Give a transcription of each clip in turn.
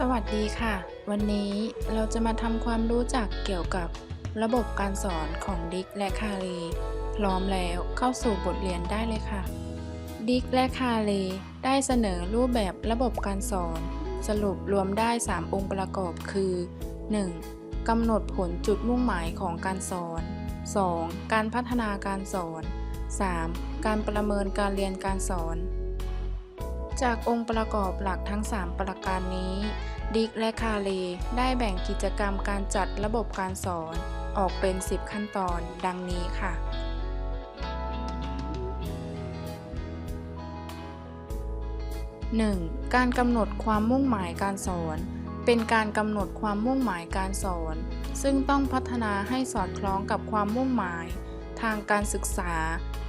สวัสดีค่ะ วันนี้เราจะมาทำความรู้จักเกี่ยวกับระบบการสอนของดิกและคารีพร้อมแล้วเข้าสู่บทเรียนได้เลยค่ะ ดิกและคารีได้เสนอรูปแบบระบบการสอน สรุปรวมได้ 3 องค์ประกอบคือ 1. กำหนดผลจุดมุ่งหมายของการสอน 2. การพัฒนาการสอน 3. การประเมินการเรียนการสอน จากองค์ประกอบหลักทั้ง 3 ประการนี้ ดิกและคาเลได้แบ่งกิจกรรมการจัดระบบการสอนออกเป็น 10 ขั้นตอนดังนี้ค่ะ 1. การกำหนดความมุ่งหมายการสอน เป็นการกำหนดความมุ่งหมายการสอน ซึ่งต้องพัฒนาให้สอดคล้องกับความมุ่งหมาย ทางการศึกษา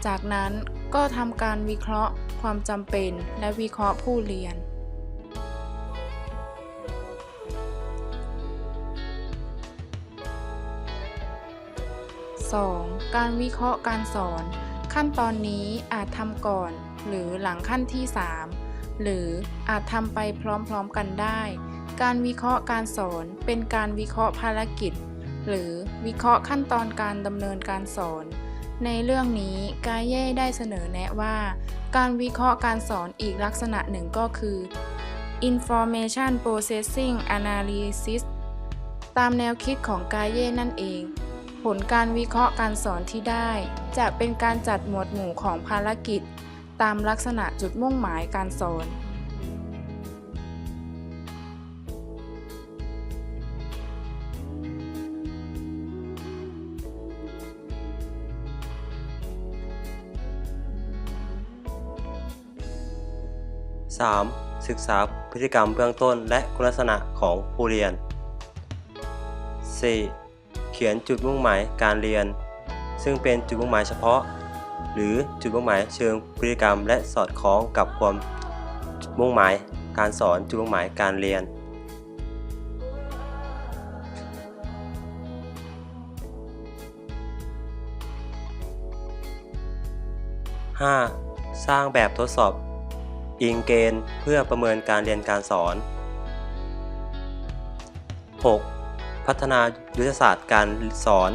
จากนั้น ก็ทำการวิเคราะห์ความจำเป็นและวิเคราะห์ผู้เรียน 2. การวิเคราะห์การสอน ขั้นตอนนี้อาจทำก่อน หรือหลังขั้นที่ 3 หรืออาจทำไปพร้อมๆกันได้ การวิเคราะห์การสอนเป็นการวิเคราะห์ภารกิจ หรือวิเคราะห์ขั้นตอนการดำเนินการสอน ในเรื่องนี้กาเย่ได้เสนอแนะว่า การวิเคราะห์การสอนอีกลักษณะหนึ่งก็คือ information processing analysis ตามแนวคิดของกาเย่นั่นเอง ผลการวิเคราะห์การสอนที่ได้ จะเป็นการจัดหมวดหมู่ของภารกิจ ตามลักษณะจุดมุ่งหมายการสอน 3. ศึกษาพฤติกรรมเบื้องต้นและคุณลักษณะของผู้เรียน 4. เขียนจุดมุ่งหมายการเรียน ซึ่งเป็นจุดมุ่งหมายเฉพาะ หรือจุดมุ่งหมายเชิงพฤติกรรมและสอดคล้องกับความมุ่งหมายการสอนจุดมุ่งหมายการเรียน 5. สร้างแบบทดสอบ อิงเกณฑ์เพื่อประเมินการเรียนการสอน 6. พัฒนายุทธศาสตร์การสอน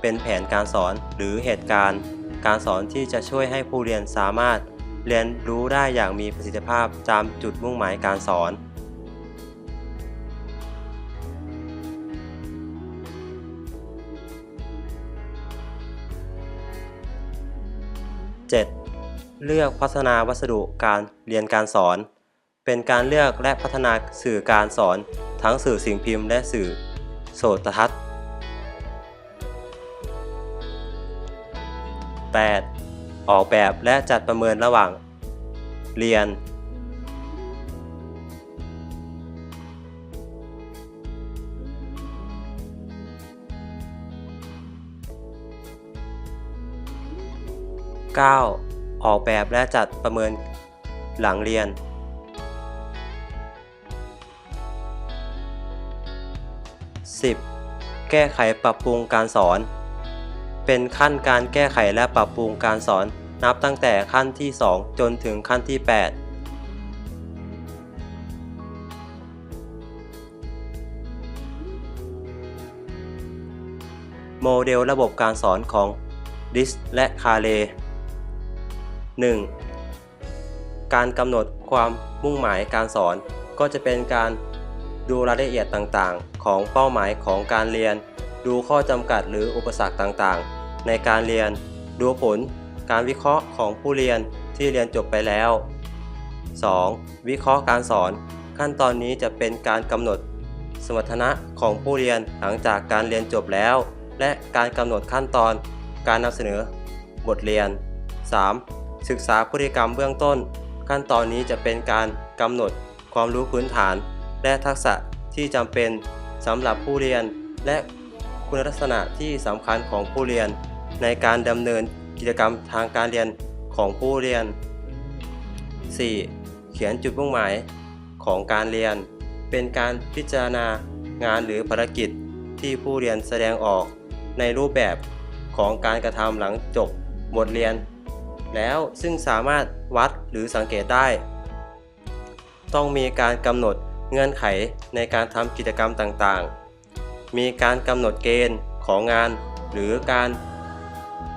เป็นแผนการสอนหรือเหตุการณ์ การสอนที่จะช่วยให้ผู้เรียนสามารถเรียนรู้ได้อย่างมีประสิทธิภาพตามจุดมุ่งหมายการสอน 7. เลือกพัฒนาวัสดุการเรียนการสอน เป็นการเลือกและพัฒนาสื่อการสอน ทั้งสื่อสิ่งพิมพ์และสื่อโสตทัศน์ 8. ออกแบบและจัดประเมินระหว่าง เรียน 9. ออกแบบและจัดประเมินหลังเรียน 10. แก้ไขปรับปรุงการสอน เป็นขั้นการแก้ไขและปรับปรุงการสอน นับตั้งแต่ขั้นที่ 2 จนถึงขั้นที่ 8 โมเดลระบบการสอนของดิสและคาเล 1. การกำหนดความมุ่งหมายการสอนก็จะเป็นการดูรายละเอียดต่างๆ ของเป้าหมายของการเรียน ดูข้อจำกัดหรืออุปสรรคต่างๆ ในการเรียน ดูผลการวิเคราะห์ของผู้เรียนที่เรียนจบไปแล้ว 2. วิเคราะห์การสอน ขั้นตอนนี้จะเป็นการกำหนด สมรรถนะของผู้เรียนหลังจากการเรียนจบแล้ว และการกำหนดขั้นตอนการนำเสนอบทเรียน 3. ศึกษาพฤติกรรมเบื้องต้น ขั้นตอนนี้จะเป็นการกำหนดความรู้พื้นฐาน และทักษะที่จำเป็นสำหรับผู้เรียน และคุณลักษณะที่สำคัญของผู้เรียน ในการดำเนินกิจกรรมทางการเรียนของผู้เรียน 4. เขียนจุดมุ่งหมายของการเรียน เป็นการพิจารณางานหรือภารกิจที่ผู้เรียนแสดงออกในรูปแบบของการกระทำหลังจบบทเรียน แล้ว ซึ่งสามารถวัดหรือสังเกตได้ ต้องมีการกำหนดเงื่อนไขในการทำกิจกรรมต่างๆ มีการกำหนดเกณฑ์ของงานหรือการ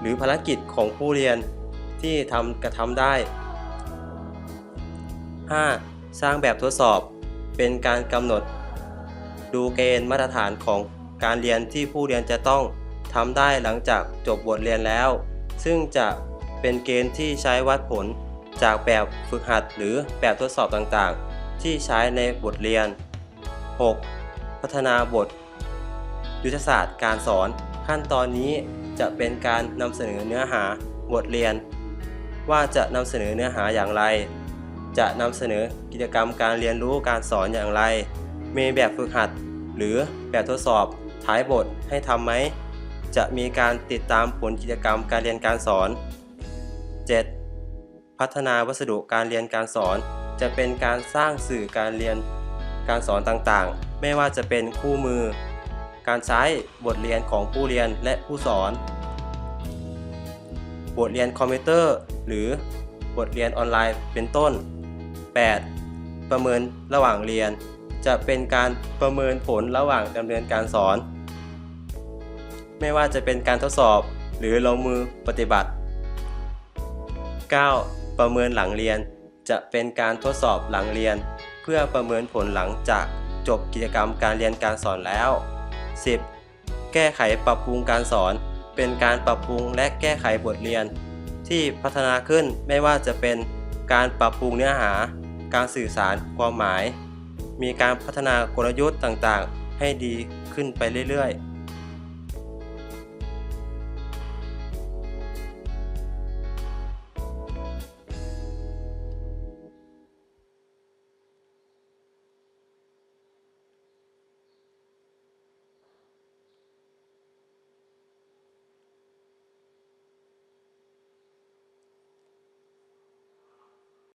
หรือภารกิจของผู้เรียนที่ทำกระทำได้ 5. สร้างแบบทดสอบ เป็นการกำหนด ดูเกณฑ์มาตรฐานของการเรียนที่ผู้เรียนจะต้องทำได้หลังจากจบบทเรียนแล้ว ซึ่งจะ เป็นเกณฑ์ที่ใช้วัดผลจากแบบฝึกหัดหรือแบบทดสอบต่างๆ ที่ใช้ในบทเรียน 6. พัฒนาบท ยุทธศาสตร์การสอน ขั้นตอนนี้จะเป็นการนำเสนอเนื้อหาบทเรียน ว่าจะนำเสนอเนื้อหาอย่างไร จะนำเสนอกิจกรรมการเรียนรู้การสอนอย่างไร มีแบบฝึกหัด หรือแบบทดสอบท้ายบทให้ทำไหมจะมีการติดตามผลกิจกรรมการเรียนการสอน 7. พัฒนาวัสดุการเรียนการสอน จะเป็นการสร้างสื่อการเรียนการสอนต่างๆ ไม่ว่าจะเป็นคู่มือ การใช้บทเรียนของผู้เรียนและผู้สอน บทเรียนคอมพิวเตอร์ หรือบทเรียนออนไลน์เป็นต้น 8. ประเมินระหว่างเรียน จะเป็นการประเมินผลระหว่างดำเนินการสอน ไม่ว่าจะเป็นการทดสอบหรือลงมือปฏิบัติ 9. ประเมินหลังเรียน จะเป็นการทดสอบหลังเรียน เพื่อประเมินผลหลังจากจบกิจกรรมการเรียนการสอนแล้ว 10. แก้ไขปรับปรุงการสอน เป็นการปรับปรุงและแก้ไขบทเรียน ที่พัฒนาขึ้นไม่ว่าจะเป็นการปรับปรุงเนื้อหา การสื่อสารความหมาย มีการพัฒนากลยุทธ์ต่างๆ ให้ดีขึ้นไปเรื่อยๆ